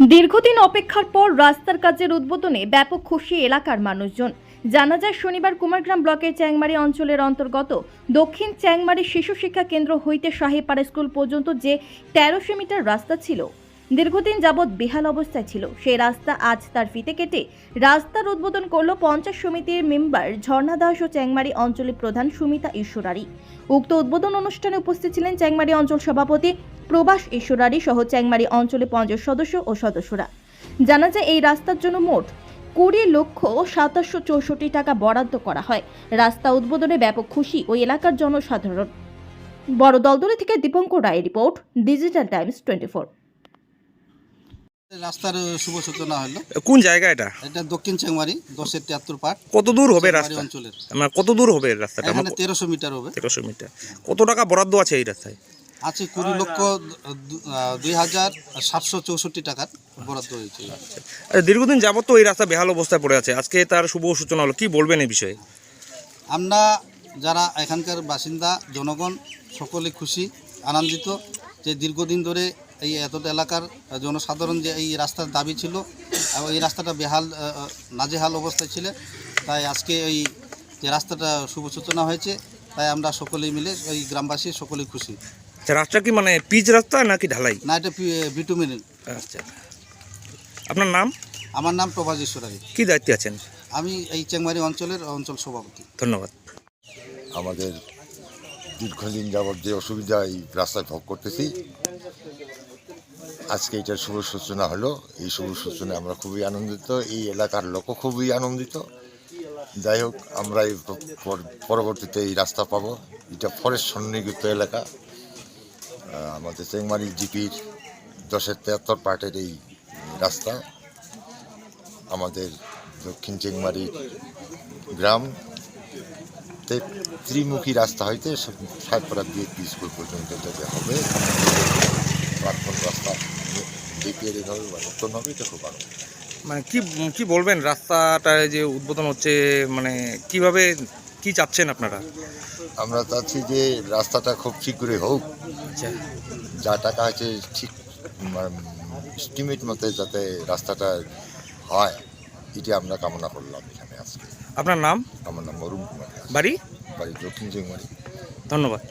দীর্ঘদিন অপেক্ষার পর রাস্তার কাজের উদ্বোধনে ব্যাপক খুশি এলাকার মানুষজন। জানা যায়, শনিবার কুমারগ্রাম ব্লকের চ্যাংমারি অঞ্চলের অন্তর্গত দক্ষিণ চ্যাংমারি শিশু শিক্ষা কেন্দ্র হইতে শাহীপাড়া স্কুল পর্যন্ত যে তেরোশো মিটার রাস্তা ছিল, দীর্ঘদিন যাবৎ বেহাল অবস্থায় ছিল। সেই রাস্তা আজ তার ফিতে কেটে রাস্তার উদ্বোধন করল পঞ্চাশ সমিতির মেম্বার ঝর্ণা দাস ও চ্যাংমারি অঞ্চলের প্রধান সুমিতা ঈশ্বরারি। উক্ত উদ্বোধন অনুষ্ঠানে উপস্থিত ছিলেন চ্যাংমারি অঞ্চল সভাপতি প্রবাস ঈশ্বরারি সহ চ্যাংমারি অঞ্চলে পঞ্চায়েত সদস্য ও সদস্যরা। জানা যায় এই রাস্তার জন্য মোট কুড়ি লক্ষ সাতাশশো চৌষট্টি টাকা বরাদ্দ করা হয়। রাস্তা উদ্বোধনে ব্যাপক খুশি ওই এলাকার জনসাধারণ। বড় দলদলি থেকে দীপঙ্কর রায়ের report digital times twenty four. রাস্তার শুভ সূচনা হলো। কোন জায়গা এটা? এটা দক্ষিণ চেংমারি দশের তিয়াত্তর পাট কত দূর হবে রাস্তা? অঞ্চলের। মানে কত দূর হবে রাস্তাটা? তেরোশো মিটার হবে। তেরোশো মিটার। কত টাকা বরাদ্দ আছে এই রাস্তায়? আছে কুড়ি লক্ষ দুই হাজার সাতশো চৌষট্টি টাকার বরাদ্দ হয়েছে। আচ্ছা, দীর্ঘদিন যাবত তো এই রাস্তা বেহাল অবস্থায় পড়ে আছে। আজকে তার শুভ সূচনা হলো। কি বলবেন এই বিষয়ে? আমরা যারা এখানকার বাসিন্দা জনগণ সকলে খুশি আনন্দিত যে দীর্ঘদিন ধরে এই এতটা এলাকার জনসাধারণ যে এই রাস্তার দাবি ছিল এবং এই রাস্তাটা বেহাল নাজেহাল অবস্থায় ছিল তাই আজকে এই যে রাস্তাটা শুভ সূচনা হয়েছে তাই আমরা সকলেই মিলে এই গ্রামবাসী সকলেই খুশি। আচ্ছা রাস্তা কি মানে পিচ রাস্তা নাকি ঢালাই? না এটা বিটুমিন আচ্ছা। আপনার নাম? আমার নাম প্রভাজ ঈশ্বরারি কি দায়িত্বে আছেন? আমি এই চেংমারি অঞ্চলের অঞ্চল সভাপতি। ধন্যবাদ। আমাদের দীর্ঘদিন যাবৎ যে অসুবিধা এই রাস্তায় ভোগ করতেছি আজকে এটার শুভ সূচনা হলো। এই শুভ সূচনায় আমরা খুবই আনন্দিত এই এলাকার লোকও খুবই আনন্দিত। যাই হোক আমরা এই পরবর্তীতে এই রাস্তা পাবো। এটা ফরেস্ট সন্নিহিত এলাকা। আমাদের চেংমারি জিপির দশের তেহাত্তর পার্টের এই রাস্তা, আমাদের দক্ষিণ চেংমারির গ্রাম ত্রিমুখী রাস্তা হইতে সাতপাড়া দিয়ে স্কুল পর্যন্ত যেতে হবে। প্রাক্তন রাস্তা বিপিএল হবে বা নতুন হবে, এটা খুব ভালো। মানে কি কি বলবেন? রাস্তাটা যে উদ্বোধন হচ্ছে মানে কীভাবে কি চাচ্ছেন আপনারা? আমরা চাচ্ছি যে রাস্তাটা খুব শীঘ্রই হোক। আচ্ছা। যা টাকা আছে ঠিক স্টিমেট মতে যাতে রাস্তাটা হয় এটি আমরা কামনা করলাম এখানে আজকে। আপনার নাম? আমার নাম অরুণ কুমার। বাড়ি? বাড়ি দক্ষিণ চিংমারি ধন্যবাদ।